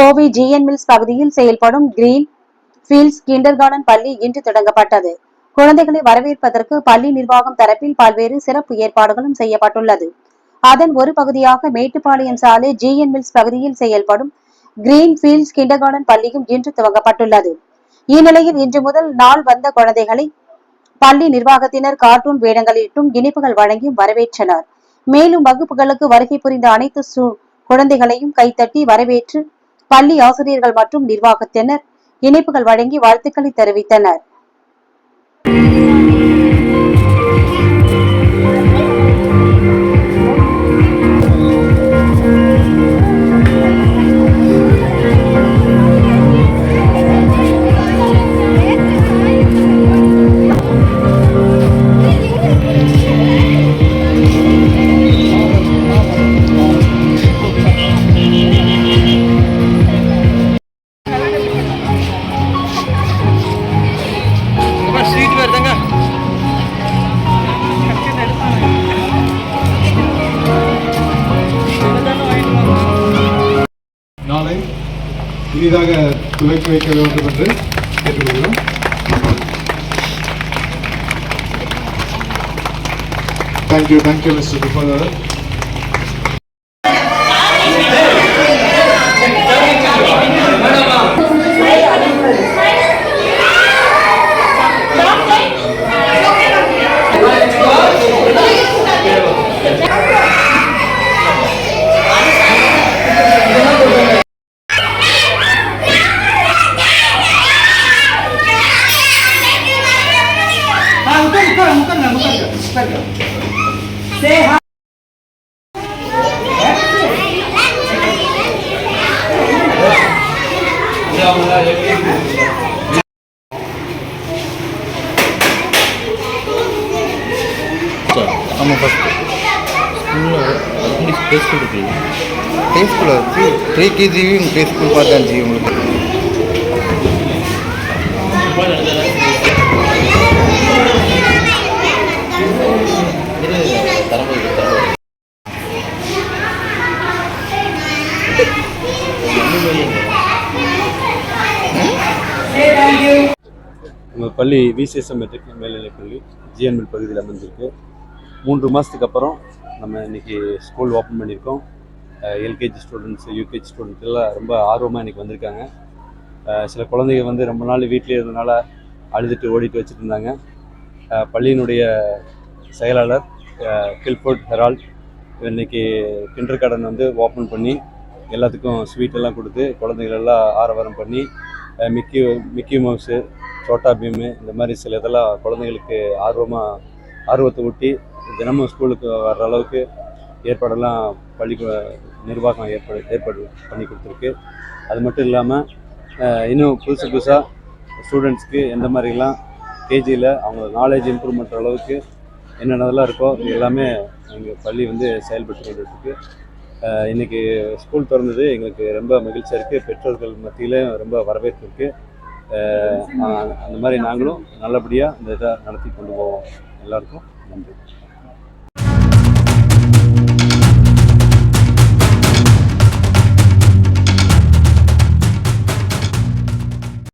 Kovai GN mills பகுதியில் செயல்படும் green fields kinder garden பள்ளி இன்று தொடங்கப்பட்டது. குழந்தைகளை வரவேற்பதற்கு பள்ளி நிர்வாகம் தரப்பில் பல்வேறு சிறப்பு ஏற்பாடுகளும் செய்யப்பட்டுள்ளது. அதன் ஒரு பகுதியாக மேட்டுப்பாளையம் சாலை ஜிஎன் மில்ஸ் பகுதியில் செயல்படும் கிரீன் ஃபீல்ட்ஸ் கிண்டர் கார்டன் பள்ளியும் இன்று துவங்கப்பட்டுள்ளது. இந்நிலையில் இன்று முதல் நாள் வந்த குழந்தைகளை பள்ளி நிர்வாகத்தினர் கார்ட்டூன் வேடங்களிட்டும் இனிப்புகள் வழங்கியும் வரவேற்றனர். மேலும் வகுப்புகளுக்கு வருகை புரிந்த அனைத்து குழந்தைகளையும் கைத்தட்டி வரவேற்று பள்ளி ஆசிரியர்கள் மற்றும் நிர்வாகத்தினர் இணைப்புகள் வழங்கி வாழ்த்துக்களை தெரிவித்தனர். இனிதாக துவக்கி வைக்க வேண்டும் என்று கேட்டுக்கொள்கிறோம். Thank you thank you mister துப்பதர் ஆமாம் ஃபஸ்ட்டு ஸ்கூலில் இங்கிலீஷ் ப்ளே ஸ்கூல் இருக்கு ப்ளே ஸ்கூலில் இருக்கு ப்ரீ கேஜியும் ப்ளே ஸ்கூல் பார்த்து தான் ஜி உங்களுக்கு உங்கள் பள்ளி விசிஎஸ்எம் மெட்ரிக் மேல்நிலைப் பள்ளி ஜிஎன்எல் பகுதியில் அமைஞ்சிருக்கு. மூன்று மாதத்துக்கு அப்புறம் நம்ம இன்னைக்கு ஸ்கூல் ஓப்பன் பண்ணியிருக்கோம். எல்கேஜி ஸ்டூடெண்ட்ஸ் யூகேஜி ஸ்டூடெண்ட்ஸ் எல்லாம் ரொம்ப ஆர்வமாக இன்றைக்கி வந்திருக்காங்க. சில குழந்தைங்க வந்து ரொம்ப நாள் வீட்டிலே இருந்தனால அழுதுட்டு ஓடிட்டு வச்சுட்டு இருந்தாங்க. பள்ளியினுடைய செயலாளர் கில்ஃபோர்ட் ஹெரால்ட் இன்றைக்கி கிண்டர் கார்டன் வந்து ஓப்பன் பண்ணி எல்லாத்துக்கும் ஸ்வீட் எல்லாம் கொடுத்து குழந்தைகளெல்லாம் ஆரவாரம் பண்ணி Mickey Mickey mouse Chhota Bheem இந்த மாதிரி சில இதெல்லாம் குழந்தைங்களுக்கு ஆர்வமாக ஆர்வத்தை ஊட்டி தினமும் ஸ்கூலுக்கு வர்ற அளவுக்கு ஏற்பாடெல்லாம் பள்ளி நிர்வாகம் ஏற்பாடு ஏற்பாடு பண்ணி கொடுத்துருக்கு. அது மட்டும் இல்லாமல் இன்னும் புதுசு புதுசாக ஸ்டூடெண்ட்ஸ்க்கு எந்த மாதிரிலாம் கேஜியில் அவங்க நாலேஜ் இம்ப்ரூவ் பண்ணுற அளவுக்கு என்னென்னதெல்லாம் இருக்கோ எல்லாமே எங்கள் பள்ளி வந்து செயல்பட்டு கொண்டுருக்கு இன்றைக்கி ஸ்கூல் திறந்தது எங்களுக்கு ரொம்ப மகிழ்ச்சியாக இருக்குது பெற்றோர்கள் மத்தியில் ரொம்ப வரவேற்பு இருக்குது அந்த மாதிரி நாங்களும் நல்லபடியாக இந்த இதை நடத்தி கொண்டு போவோம். எல்லாருக்கும் நன்றி.